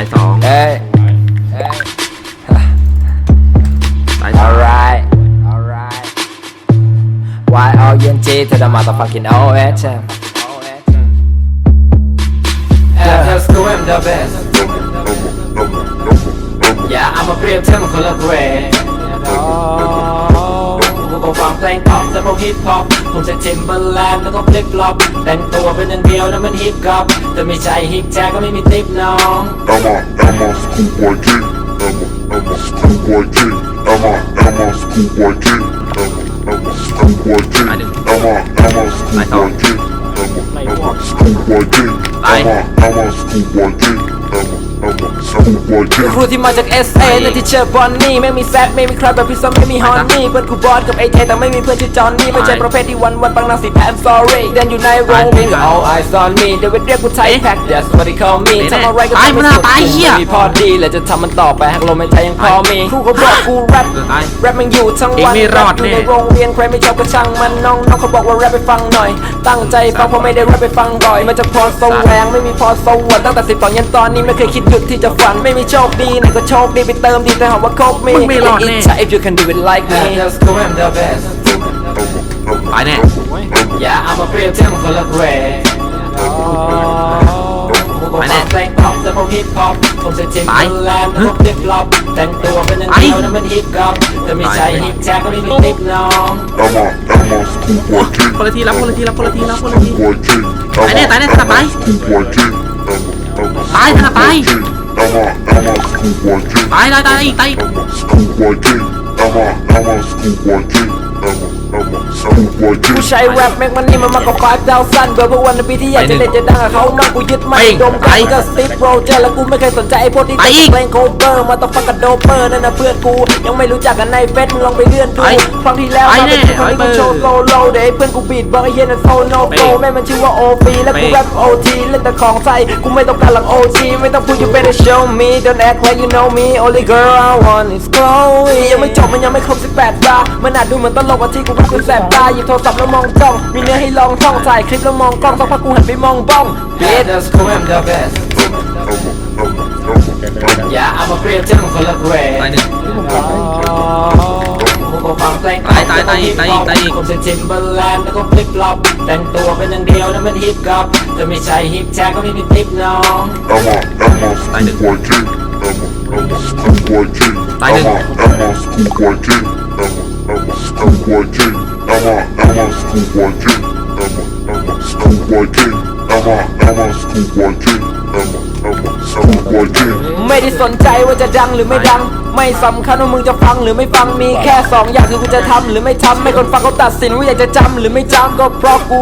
ายสอง เอ้ยเอ้ย สายสอง alright alright Y O N G to the motherfucking O H M After school I'm the best Yeah I'm a เปรีย ฮิปฮอปผมจะจิมเบอร์แลนด์แล้วก็ฟลิปฟลอปแต่งตัวเป็นหนึ่งเดียวนั่นมันฮิปฮอปแต่ไม่ใช่ฮิปแจ็คก็ไม่มีติปน้อง I'm a, I'm a schoolboy king. I'm a, I'm a schoolboy king. I'm a, I'm a schoolboy king. I'm a, I'm a schoolboy king. I'm a, I'm a schoolboy king. I'm a, I'm a schoolboy king. I'm a, I'm a schoolboy king. คือ king. ครูที่มาจาก SA นั่นที่เชื่อบอนนี่ไม่มีแซดไม่มีใครแบบพี่ซ้ำไม่มีฮอนนี่เพื่อนกูบอสกับไอเทแต่ไม่มีเพื่อนชื่อจอนนี่ไม่ใช่ประเภทที่วันวันๆปังนังสีแพม sorry เดินอยู่ในโรงมี all eyes on me เดี๋ยวไปเรียกกูไทยแพ็ค that's what they call me ทำอะไรก็ตายทำมึไม่งสุอะดตายเหี้ยไม่มีพอดีและจะทำมันต่อไปหากลมหายใจยังพอมีครูเขาบอกกูแรปเออตายแรปมันอยู่ทั้งวันเองไม่รอดแปอยู่แน่ในโรงเรียนใครไม่ชอบก็ช่างมันน้องน้องเขาบอกว่าแรปไปฟังหน่อย ตั้งใจฟังเพราะไม่ได้แรปไปฟังบ่อยมันจะพรสวงไม่มีพรสวรรค์ตั้งแต่สิบสองยันตอนนี้ไม่เคยคิดหยุดที่จะฝันไม่มีโชคดีไหนก็โชคดีไปเติมดีแต่หาว่าโคบมีมึงไม่รอดแน่ ใช่ if you can do it like me After school I'm the best ตายแน่ Yeah I'm a เปรียบเทียบมันคนละเกรดกูก็ฟังเพลงป๊อปแต่พวกฮิปฮอปผมจะจิมเบอร์แลนด์แล้วก็ฟลิปฟลอปแต่งตัวเป็นหนึ่งเดียวนั่นมันฮิปฮอปแต่ไม่ใช่ฮิปแจ็คก็ไม่มีติปน้อง I'm a, I'm a schoolboy king. คนละทีรับคนละทีรับคนละทีรับคนละที Schoolboy king. I'm Tái a, nè, tái nè, I'm tao a tái. schoolboy king. I'm a, I'm a Tái, tao là tái. schoolboy king. I'm a, I'm a schoolboy king. ตายตายตายอีกตายอีก I'm a schoolboy king. I'm a, I'm a schoolboy king. I'm a, I'm a schoolboy กู king. ใช้แรปแม็กมันนี่มันมากกว่าไฟดาวสั้นเบอร์เพราะวันในปีที่อยากจะเล่นจะดังกับเขามากกูยึดมั่นดมกันก็สติปโรเจอร์แล้วกูไม่เคยสนใจไอ้พวกที่แต่งเพลงโคเวอร์มาต้องฟังกับโดเปอร์นั่นนะเพื่อนกูยังไม่รู้จักกันในเฟซมึงลองไปเลื่อนดูครั้งที่แล้วมาเป็นครั้งนี้กูโชว์โซโล่เดี๋ยวไอ้เพื่อนกูบีดบอกไอ้เหี้ยนั่นโซโนโกแม่มันชื่อว่าโอฟีแล้วกูแรปโอทีเล่นแต่ของใส่กูไม่ต้องการหลังโอทีไม่ต้องพูด you better show me don't act like you know me only girl I want is Chloe ยังไม่จบมันยังไม่ครบ18ตามันอาจดูเหมือนตลกว่าที่กูพูดเป็นแสบตาหยิบโทรศัพท์แล้วมองจ้อง มีเนื้อให้ลองท่องถ่ายคลิปแล้วมองกล้องสักพักกูหันไปมองบ้อง Yeah that's cool I'm the best I'm a, I'm a, I'm a, I'm a, Yeah I'm a เปรียบเทียบมันคนละเกรดตายหนึ่งกูก็ฟังเพลงตายตายตายอีกตายอีกตายอีกผมจะจิมเบอร์แลนด์แล้วก็ฟลิปฟลอปแต่งตัวเป็นหนึ่งเดียวนั่นมันฮิปฮอปแต่ไม่ใช่ฮิปแจ็คก็ไม่มีติปน้อง I'm a, I'm a schoolboy king. I'm a, I'm a schoolboy king. Tái I'm đừng. a, I'm a schoolboy king. I'm a, I'm a schoolboy king. I'm a, I'm a schoolboy king. I'm a, I'm a schoolboy king. I'm a, I'm a schoolboy king. I'm a, I'm a schoolboy king. ไม่ได้สนใจว่าจะดังหรือไม่ดัง ไม่สำคัญว่ามึงจะฟังหรือไม่ฟังมีแค่สองอย่างคือกูจะทำหรือไม่ทำไม่คนฟังเขาตัดสินว่าอยากจะจำหรือไม่จำก็เพราะกู